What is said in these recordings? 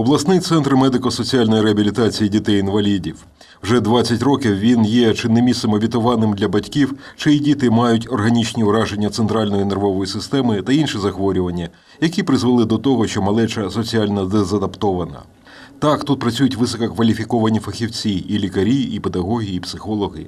Обласний центр медико-соціальної реабілітації дітей-інвалідів. Вже 20 років він є чи не місцем обітованим для батьків, чиї діти мають органічні ураження центральної нервової системи та інші захворювання, які призвели до того, що малеча соціально дезадаптована. Так, тут працюють висококваліфіковані фахівці і лікарі, і педагоги, і психологи.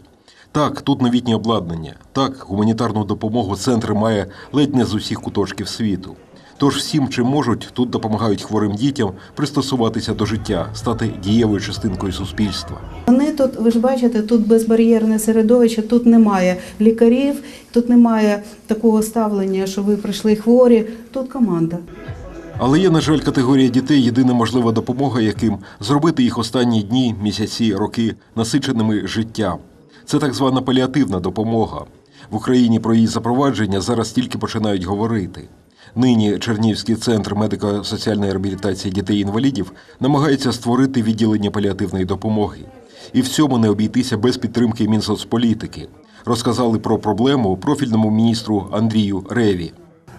Так, тут новітнє обладнання. Так, гуманітарну допомогу центр має ледь не з усіх куточків світу. Тож всім, чим можуть, тут допомагають хворим дітям пристосуватися до життя, стати дієвою частинкою суспільства. Вони тут, ви ж бачите, тут безбар'єрне середовище, тут немає лікарів, тут немає такого ставлення, що ви прийшли хворі. Тут команда. Але є, на жаль, категорія дітей єдина можлива допомога, яким зробити їх останні дні, місяці, роки насиченими життям. Це так звана паліативна допомога. В Україні про її запровадження зараз тільки починають говорити. Нині Чернівський центр медико-соціальної реабілітації дітей-інвалідів намагається створити відділення паліативної допомоги. І в цьому не обійтися без підтримки Мінсоцполітики. Розказали про проблему профільному міністру Андрію Реві.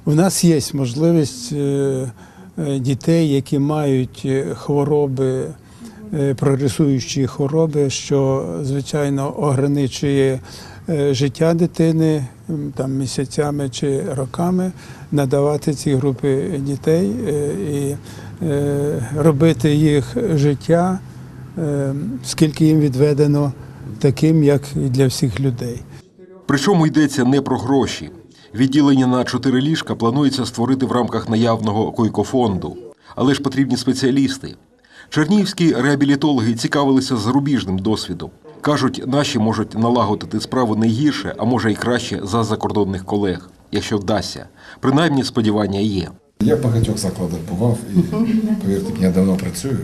У нас є можливість е, е, дітей, які мають е, хвороби, прогресуючі хвороби, що звичайно ограничує життя дитини там місяцями чи роками, надавати ці групи дітей е, і е, робити їх життя, е, скільки їм відведено, таким, як і для всіх людей. Причому йдеться не про гроші. Відділення на чотири ліжка планується створити в рамках наявного койкофонду. Але ж потрібні спеціалісти. Чернігівські реабілітологи цікавилися зарубіжним досвідом. Кажуть, наші можуть налагодити справу не гірше, а може й краще за закордонних колег, якщо вдасться. Принаймні сподівання є. Я в багатьох закладах бував і повірте, я давно працюю.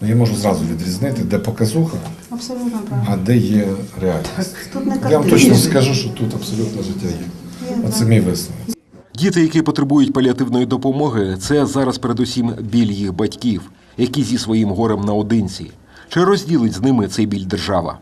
Ну, я можу зразу відрізнити, де показуха, Абсолютно а де є реальність. Тут не Я вам точно скажу, що тут абсолютно життя є. Оце мій висновок. Діти, які потребують паліативної допомоги, це зараз передусім біль їх батьків, які зі своїм горем наодинці. Чи розділить з ними цей біль держава?